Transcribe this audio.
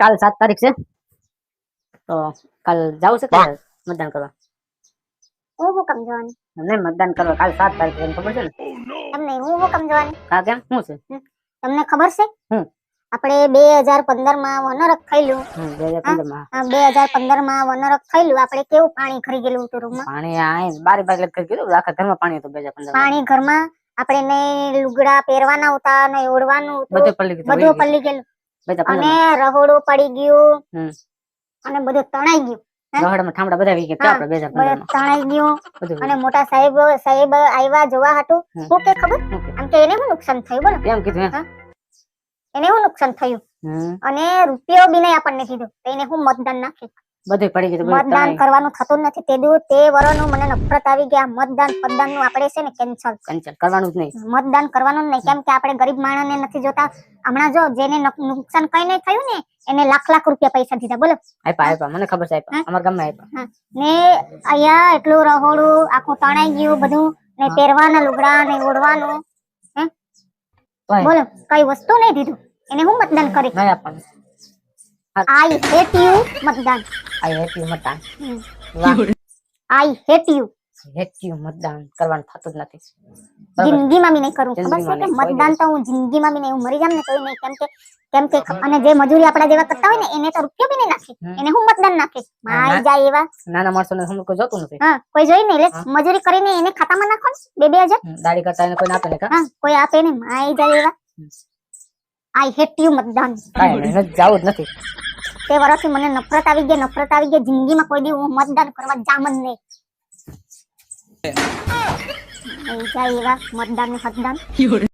કાલ સાત તારીખ છે. તો કાલ જાવું છે મતદાન કરવા? હું હુકમ જોવાની? નહીં મતદાન કરવા કાલ સાત તારીખ છે, ખબર છે ને? તમને હું હુકમ જોવાની? કા કેમ? શું છે? તમને ખબર છે? હમ. આપણે બે હજાર પંદરમાં વનરક થયેલું બે હજાર પંદરમાં. બે હજાર પંદરમાં વનરક થયેલું આપણે કેવું પાણી ખરી ગયેલું હતું રૂમમાં? પાણી બારી બારી લગ કરી કીધું આખા ઘરમાં પાણી હતું બે હજાર પંદર પાણી ઘરમાં આપણે ને લુગડા પહેરવાના હતા ને ઓઢવાનું બધું હતું. પલ્લી ગયું બધું પલ્લી ગયેલું. અને રહોડું પડી ગયું. અને બધું તણાઈ ગયું. રહોડામાં ઠામડા બધા આપણે તણાઈ ગયું. અને મોટા સાહેબ સાહેબ આવ્યા જોવા હતું. હમ. કે ખબર? આમ કે એને શું નુકસાન થયું બોલો. એમ કીધું એને શું નુકસાન થયું. અને રૂપિયો બી નહીં આપણને કીધું તો એને હું મતદાન નાખી બધું પડી ગયું મતદાન કરવાનું થતું જ નથી. તે દુ તે વરોનું મને નફરત આવી ગયા મતદાન મતદાનનું આપણે છે ને કેન્સલ કેન્સલ કરવાનું જ નહીં. મતદાન કરવાનું જ નહીં. કેમ કે આપણે ગરીબ માણસને નથી જોતા. હમણાં જો જેને નુકસાન કઈ નહીં થયું ને એને લાખ લાખ રૂપિયા પૈસા દીધા બોલો. આપ્યા આપ્યા મને ખબર છે આપ્યા હે? ગામમાં આપ્યા ને અહીંયા એટલું રહોડું આખું તણાઈ ગયું બધું ને. પહેરવાના લુગડા ને ઓઢવાનું બોલો કઈ વસ્તુ નહીં દીધું. એને હું મતદાન કરી? નહીં આપવાનું. આઈ હેટ યુ મતદાન. આઈ હેટ યુ મતદાન. I hate you. હેટ મતદાન કરવાનું થતું જ નથી. જિંદગીમાં બી નહીં કરું. ખબર છે કે મતદાન તો હું જિંદગીમાં નહીં હું મરી જામ ને તોય નહીં. કેમ કે કેમ કે અને જે મજૂરી આપણા જેવા કરતા હોય ને એને તો રૂપિયો બી નહીં નાખી. એને હું મતદાન નાખે મારી જાય એવા. નાના માણસોને હમ કોઈ જોતું નથી. હા કોઈ જોઈ નહીં. એટલે મજૂરી કરીને એને ખાતામાં નાખો ને બે બે હજાર? દાડી કરતા એને કોઈ આપે ને હા કોઈ આપે ને મારી જાય એવા. આઈ હેટ યુ મતદાન. કાંઈ નહીં જાવું જ નથી. તે વર્ષથી મને નફરત આવી ગઈ નફરત આવી ગઈ. જિંદગીમાં કોઈ દી હું મતદાન કરવા જામ જ નહીં. નહીં જાય એવા મતદાન ને મતદાન